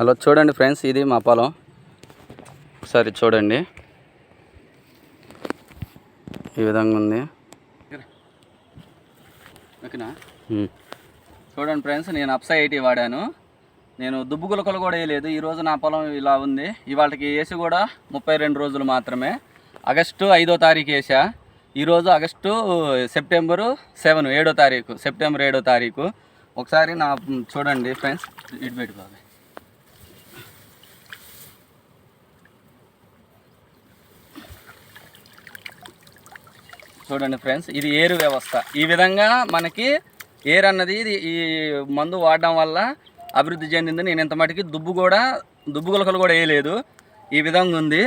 Hello చూడండి friends ఇది మా పొలం. ఒకసారి చూడండి. ఈ విధంగా ఉంది. ఓకేనా. చూడండి ఫ్రెండ్స్ నేను అప్సా ఎయిటీ వాడాను. నేను దుబ్బు గులకలు కూడా వేయలేదు. ఈరోజు నా పొలం ఇలా ఉంది. ఇవాళకి వేసి కూడా ముప్పై రెండు రోజులు మాత్రమే. ఆగస్టు ఐదో తారీఖు వేసా. ఈరోజు ఆగస్టు సెప్టెంబరు సెవెన్ ఏడో తారీఖు. సెప్టెంబర్ ఏడో తారీఖు. ఒకసారి నా చూడండి ఫ్రెండ్స్ ఇటు పెట్టి చూడండి ఫ్రెండ్స్ ఇది ఏరు వ్యవస్థ. ఈ విధంగా మనకి ఏరు అన్నది ఇది ఈ మందు వాడడం వల్ల అభివృద్ధి చెందింది. నేను ఇంత మటుకి దుబ్బు కూడా దుబ్బు గులకలు కూడా వేయలేదు. ఈ విధంగా ఉంది.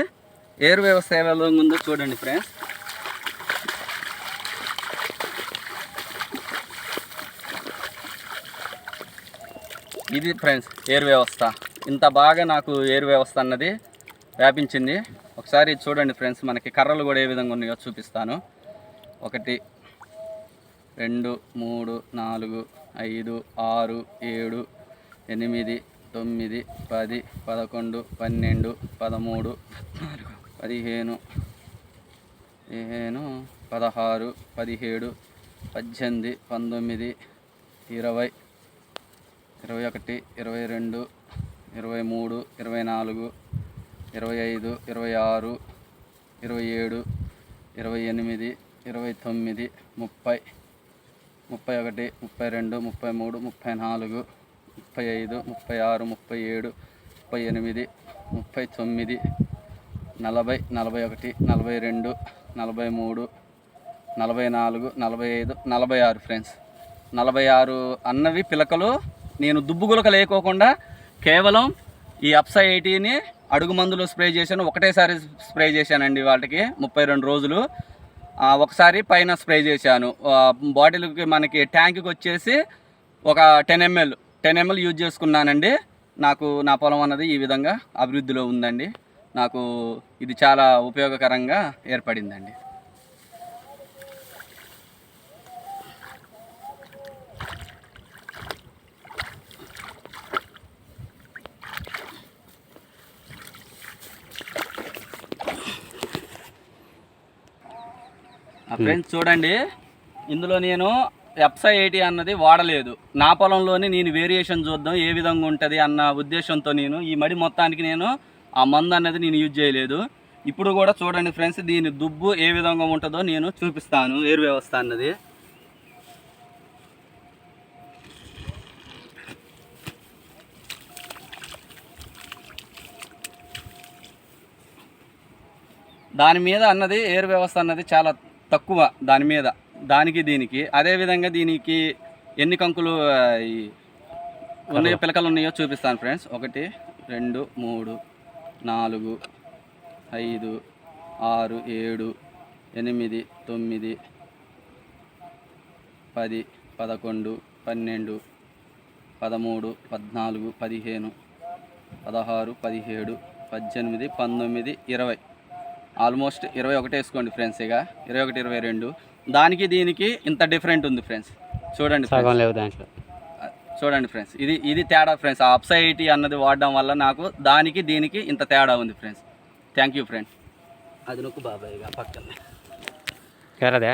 ఏరు వ్యవస్థ ఏ విధంగా ఉందో చూడండి ఫ్రెండ్స్. ఇది ఫ్రెండ్స్ ఏరు వ్యవస్థ. ఇంత బాగా నాకు ఏరు వ్యవస్థ అన్నది వ్యాపించింది. ఒకసారి చూడండి ఫ్రెండ్స్ మనకి కర్రలు కూడా ఏ విధంగా ఉన్నాయో చూపిస్తాను. ఒకటి రెండు మూడు నాలుగు ఐదు ఆరు ఏడు ఎనిమిది తొమ్మిది పది పదకొండు పన్నెండు పదమూడు పద్నాలుగు పదిహేను పదిహేను పదహారు పదిహేడు పద్దెనిమిది పంతొమ్మిది ఇరవై ఇరవై ఒకటి ఇరవై రెండు ఇరవై మూడు ఇరవై నాలుగు ఇరవై ఐదు ఇరవై ఆరు ఇరవై ఏడు ఇరవై ఎనిమిది ఇరవై తొమ్మిది ముప్పై ముప్పై ఒకటి ముప్పై రెండు ముప్పై మూడు ముప్పై నాలుగు ముప్పై ఐదు ముప్పై ఆరు ముప్పై ఏడు ముప్పై ఎనిమిది ముప్పై తొమ్మిది నలభై నలభై ఒకటి నలభై రెండు నలభై మూడు నలభై నాలుగు నలభై ఐదు నలభై ఆరు ఫ్రెండ్స్ నలభై ఆరు అన్నవి పిలకలు నేను దుబ్బుగులక లేకోకుండా కేవలం ఈ అప్సా ఎయిటీని అడుగు మందులు స్ప్రే చేశాను. ఒకటేసారి స్ప్రే చేశానండి వాటికి ముప్పై రెండు రోజులు. ఒకసారి పైన స్ప్రే చేశాను. బాటిల్కి మనకి ట్యాంక్కి వచ్చేసి ఒక ten ML ten ML use చేసుకున్నానండి. నాకు నా పొలం అన్నది ఈ విధంగా అభివృద్ధిలో ఉందండి. నాకు ఇది చాలా ఉపయోగకరంగా ఏర్పడిందండి. ఫ్రెండ్స్ చూడండి ఇందులో నేను ఎప్సా ఎయిటీ అన్నది వాడలేదు. నా పొలంలోనే నేను వేరియేషన్ చూద్దాం ఏ విధంగా ఉంటుంది అన్న ఉద్దేశంతో నేను ఈ మడి మొత్తానికి నేను ఆ మందు అన్నది నేను యూజ్ చేయలేదు. ఇప్పుడు కూడా చూడండి ఫ్రెండ్స్ దీని దుబ్బు ఏ విధంగా ఉంటుందో నేను చూపిస్తాను ఏరు వ్యవస్థ అన్నది. దాని మీద అన్నది ఎయిర్ వ్యవస్థ అన్నది చాలా తక్కువ దాని మీద దానికి దీనికి. అదేవిధంగా దీనికి ఎన్ని కంకులు ఉన్నాయో పిలకలు ఉన్నాయో చూపిస్తాను ఫ్రెండ్స్. ఒకటి రెండు మూడు నాలుగు ఐదు ఆరు ఏడు ఎనిమిది తొమ్మిది పది పదకొండు పన్నెండు పదమూడు పద్నాలుగు పదిహేను పదహారు పదిహేడు పద్దెనిమిది పంతొమ్మిది ఇరవై. ఆల్మోస్ట్ ఇరవై ఒకటి వేసుకోండి ఫ్రెండ్స్ ఇక. ఇరవై ఒకటి ఇరవై రెండు. దానికి దీనికి ఇంత డిఫరెంట్ ఉంది ఫ్రెండ్స్. చూడండి దాంట్లో. చూడండి ఫ్రెండ్స్. ఇది ఇది తేడా ఫ్రెండ్స్. ఆ అప్సైటీ అన్నది వాడడం వల్ల నాకు దానికి దీనికి ఇంత తేడా ఉంది ఫ్రెండ్స్. థ్యాంక్ యూ ఫ్రెండ్స్ అది నొక్కు బాబాయ్ పక్కన. కేరదే